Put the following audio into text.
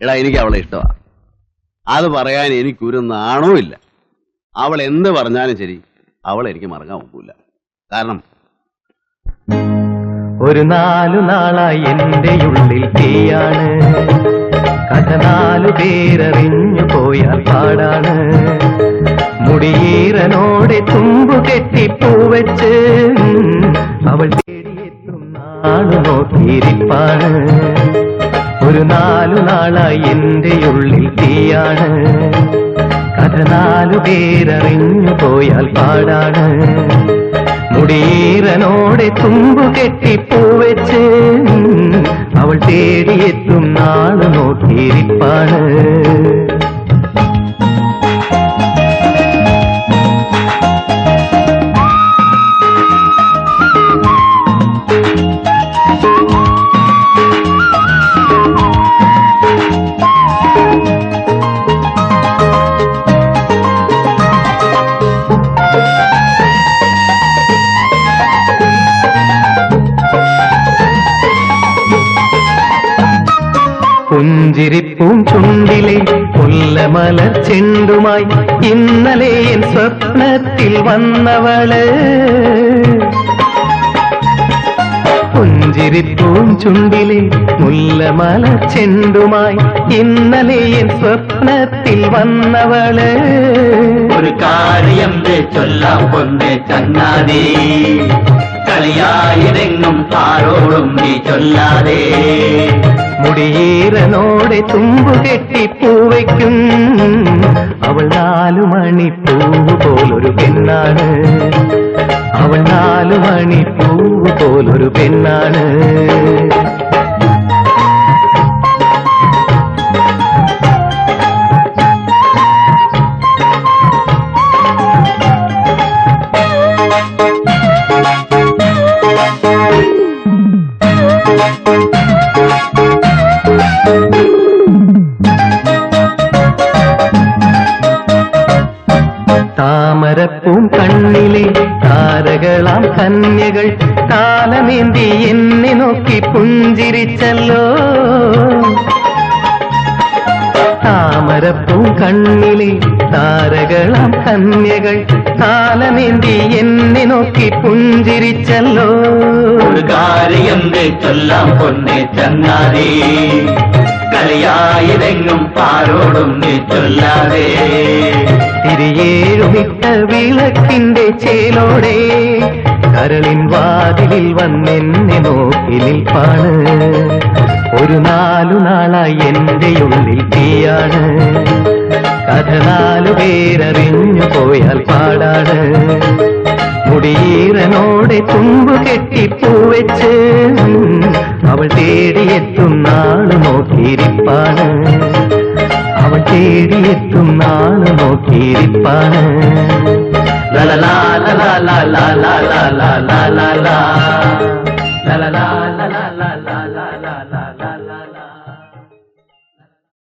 എടാ എനിക്ക് അവളെ ഇഷ്ടമാണ് അത് പറയാൻ എനിക്കൊരു നാണവും ഇല്ല. അവൾ എന്ത് പറഞ്ഞാലും ശരി അവൾ എനിക്ക് മറക്കാൻ ഒക്കില്ല. കാരണം ഒരു നാലു നാളായി എന്റെ ഉള്ളിൽ തീയാണ് കഥ നാലു പേരറിഞ്ഞു പോയാൽ പാടാണ്. മുടിയീറനോടെ തുമ്പു കെട്ടി പൂവെച്ച് അവൾ തേടിയെത്തും നാളു നോക്കിയിരിപ്പാണ്. ഒരു നാലു നാളായി എന്റെ ഉള്ളിൽ തീയാണ് കഥ നാലു പേരറിഞ്ഞു പോയാൽ പാടാണ്. മുടിയേറനോടെ തുമ്പു കെട്ടി പൂവെച്ച് അവൾ തേടിയെത്തും നാൾ നോക്കിയിരിപ്പാണ്. പുഞ്ചിരിപ്പൂം ചുണ്ടിലെ കൊല്ലമലർ ചെണ്ടുമായി ഇന്നലെ എൻ സ്വപ്നത്തിൽ വന്നവള് പുഞ്ചിരിപ്പൂം ചുണ്ടിലെ മുല്ലമല ചെണ്ടുമായി ഇന്നലെ എൻ സ്വപ്നത്തിൽ വന്നവള് ഒരു കാര്യം ചൊല്ലാം പൊന്നെ ചങ്ങാതി കളിയായിരെങ്ങും ആരോടും നീ ചൊല്ലാതെ മുടിയേറനോടെ തുമ്പു കെട്ടി പൂവയ്ക്കും. അവൾ നാലു മണി പൂവ് പോലൊരു പെണ്ണാണ്. അവൾ നാലു മണി പൂവ് പോലൊരു പെണ്ണാണ്. താമരപ്പൂം കണ്ണിലെ താരകളാം കന്യകൾ കാലമേന്തി എന്നെ നോക്കി പുഞ്ചിരിച്ചല്ലോ. താമരപ്പൂ കണ്ണിലെ താരകളാം കന്യകൾ കാലമേന്തി എന്നെ നോക്കി പുഞ്ചിരിച്ചല്ലോ. ഒരു കാര്യം ചൊല്ലാം പൊന്നെ ചങ്ങാതി. കളിയായിരെങ്ങും ആരോടും നീ ചൊല്ലാതെ. തിരിയേഴുമിട്ട വിളക്കിന്റെ ചേലോടെ കരളിൻ വാതിലിൽ വന്നെന്നെ നോക്കി നിൽപ്പാണ്. ഒരു നാലു നാളായി എന്റെ ഉള്ളിൽ തീയാണ്. കഥ നാലു പേരറിഞ്ഞു പോയാൽ പാടാണ്. മുടിയീറനോടെ തുമ്പു കെട്ടി പൂവെച്ച് അവൾ തേടിയെത്തും നാൾ നോക്കിയിരിപ്പാണ്. അവൾ തേടിയെത്തും நானும் நோக்கியிருப்பான லலலா லலலா லலலா லலலா